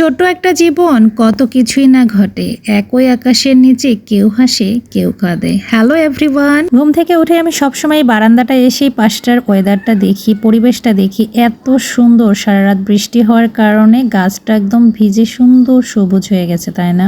ছোট একটা জীবন, কত কিছুই না ঘটে। একই আকাশের নিচে কেউ হাসে, কেউ কাঁদে। হ্যালো এভরিওয়ান ঘুম থেকে উঠে আমি সবসময় বারান্দাটা এসে পাশটার ওয়েদারটা দেখি, পরিবেশটা দেখি। এত সুন্দর সারা রাত বৃষ্টি হওয়ার কারণে গাছটা একদম ভিজে সুন্দর সবুজ হয়ে গেছে, তাই না?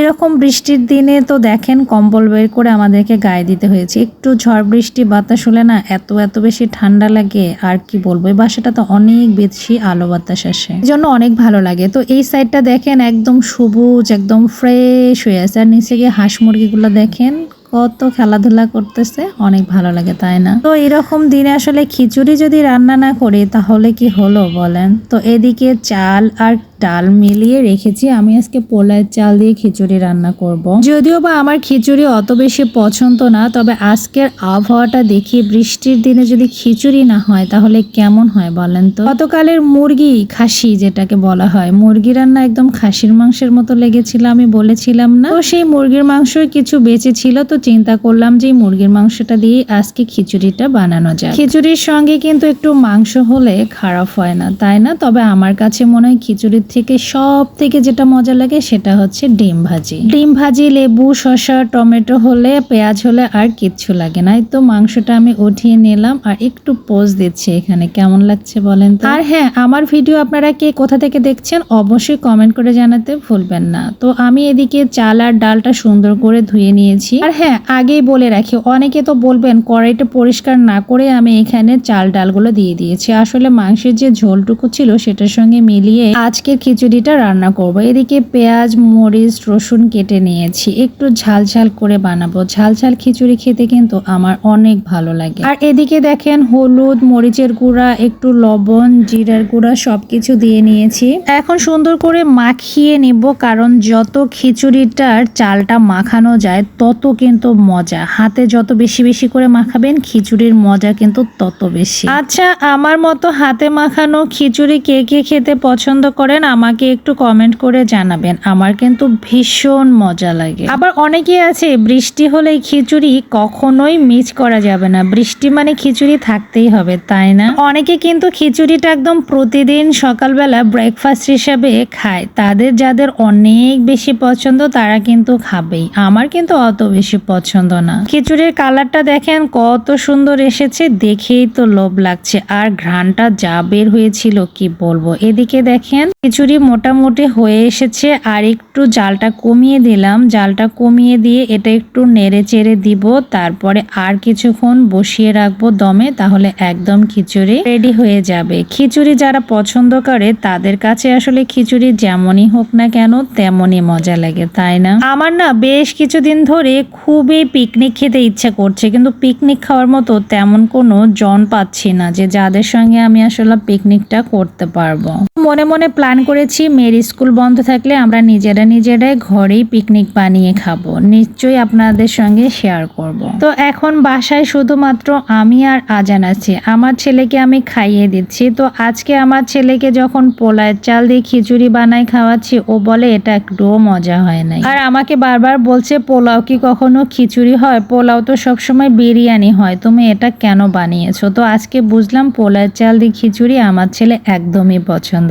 এরকম বৃষ্টির দিনে তো দেখেন কম্বল বের করে আমাদেরকে গায়ে দিতে হয়েছে। একটু ঝড় বৃষ্টি, বাতাস হলে না এত এত বেশি ঠান্ডা লাগে, আর কি বলব? এই বাসাটা তো অনেক বেশি আলো বাতাস আসে। এই জন্য অনেক ভালো লাগে। তো এই সাইডটা দেখেন একদম সবুজ, একদম ফ্রেশ হয়ে আছে। আর নিচে গিয়ে হাঁস মুরগিগুলো দেখেন কত খেলাধুলা করতেছে, অনেক ভালো লাগে, তাই না? তো এরকম দিনে আসলে খিচুড়ি যদি রান্না না করি, তাহলে কি হলো বলেন? তো এদিকে চাল আর ডাল মিলিয়ে রেখেছি, আমি আজকে পোলার চাল দিয়ে খিচুড়ি রান্না করব। যদিও বা আমার খিচুড়ি অত বেশি পছন্দ না, তবে আজকের আবহাওয়াটা দেখি, বৃষ্টির দিনে যদি খিচুড়ি না হয়, তাহলে কেমন হয় বলেন তো? গতকালের মুরগি খাসি যেটাকে বলা হয়, মুরগি রান্না একদম খাসির মাংসের মতো লেগেছিল, আমি বলেছিলাম না? তো সেই মুরগির মাংস কিছু বেঁচে ছিল, তো চিন্তা করলাম যে মুরগির মাংসটা দিয়ে আজকে খিচুড়িটা বানানো যায় খিচুড়ির সঙ্গে কিন্তু একটু মাংস হলে খারাপ হয় না, তাই না? তবে আমার কাছে মনে হয় খিচুড়ির থেকে সব থেকে যেটা মজা লাগে সেটা হচ্ছে ডিম ভাজি। ডিম ভাজি, লেবু, শসা, টমেটো হলে, পেঁয়াজ হলে আর কিচ্ছু লাগে না। তো মাংসটা আমি উঠিয়ে নিলাম আর একটু পোজ দিচ্ছি এখানে। কেমন লাগছে বলেন আর হ্যাঁ আমার ভিডিও আপনারা কে কোথা থেকে দেখছেন অবশ্যই কমেন্ট করে জানাতে ভুলবেন না। তো আমি এদিকে চাল আর ডালটা সুন্দর করে ধুয়ে নিয়েছি। আর হ্যাঁ আগেই বলে রাখি, অনেকে তো বলবেন কড়াইটা পরিষ্কার না করে আমি এখানে চাল ডালগুলো দিয়ে দিয়েছি। আসলে মাংসের যে ঝোলটুকু ছিল সেটার সঙ্গে মিলিয়ে আজকের খিচুড়িটা রান্না করব। এদিকে পেঁয়াজ, মরিচ, রসুন কেটে নিয়েছি। একটু ঝাল ঝাল করে বানাবো। ঝাল ঝাল খিচুড়ি খেতে কিন্তু আমার অনেক ভালো লাগে। আর এদিকে দেখেন হলুদ, মরিচের গুঁড়া, একটু লবণ, জিরার গুঁড়া সবকিছু দিয়ে নিয়েছি। এখন সুন্দর করে মাখিয়ে নিব, কারণ যত খিচুড়িটার চালটা মাখানো যায়, তত কিন্তু মজা। হাতে যত বেশি বেশি করে মাখাবেন, খিচুড়ির মজা কিন্তু তত বেশি। আচ্ছা আমার মতো হাতে মাখানো খিচুড়ি কে কে খেতে পছন্দ করেন, আমাকে একটু কমেন্ট করে জানাবেন। আমার কিন্তু ভীষণ মজা লাগে। আবার অনেকেই আছে, বৃষ্টি হলে খিচুড়ি কখনোই মিস করা যাবে না। বৃষ্টি মানে খিচুড়ি থাকতেই হবে, তাই না? অনেকে কিন্তু খিচুড়িটা একদম প্রতিদিন সকালবেলা ব্রেকফাস্ট হিসাবে খায়। তাদের, যাদের অনেক বেশি পছন্দ, তারা কিন্তু খাবেই। আমার কিন্তু অত বেশি পছন্দ না। খিচুড়ির কালারটা দেখেন, কত সুন্দর এসেছে, দেখেই তো লোভ লাগছে। আর ঘ্রাণটা যা বের হয়েছিল, কি বলব? এদিকে দেখেন খিচুড়ি মোটামুটি হয়ে এসেছে, আর একটু জালটা কমিয়ে দিলাম। জালটা কমিয়ে দিয়ে এটা একটু নেড়ে চেড়ে দিব। তারপরে আর কিছুক্ষণ বসিয়ে রাখব দমে, তাহলে একদম খিচুড়ি রেডি হয়ে যাবে। খিচুড়ি যারা পছন্দ করে, তাদের কাছে আসলে খিচুড়ি যেমনই হোক না কেন, তেমনই মজা লাগে, তাই না? আমার না বেশ কিছুদিন ধরে খুবই পিকনিক খেতে ইচ্ছা করছে, কিন্তু পিকনিক খাওয়ার মতো তেমন কোনো জন পাচ্ছি না যে যাদের সঙ্গে আমি আসলে পিকনিকটা করতে পারব। মনে মনে প্ল্যান করেছি, মেয়ের স্কুল বন্ধ থাকলে আমরা নিজেরা নিজেরাই ঘরেই পিকনিক বানিয়ে খাব। নিশ্চয়ই আপনাদের সঙ্গে শেয়ার করব। তো এখন বাসায় শুধুমাত্র আমি আর আজান আছি। আমার ছেলেকে আমি খাইয়ে দিচ্ছি। তো আজকে আমার ছেলেকে যখন পোলায়ের চাল দিয়ে খিচুড়ি বানায় খাওয়াচ্ছি, ও বলে এটা একটুও মজা হয় নাই। আর আমাকে বারবার বলছে, পোলাও কি কখনো খিচুড়ি হয়? পোলাও তো সবসময় বিরিয়ানি হয়। তুমি এটা কেন বানিয়েছো? তো আজকে বুঝলাম পোলার চাল দিয়ে খিচুড়ি আমার ছেলে একদমই পছন্দ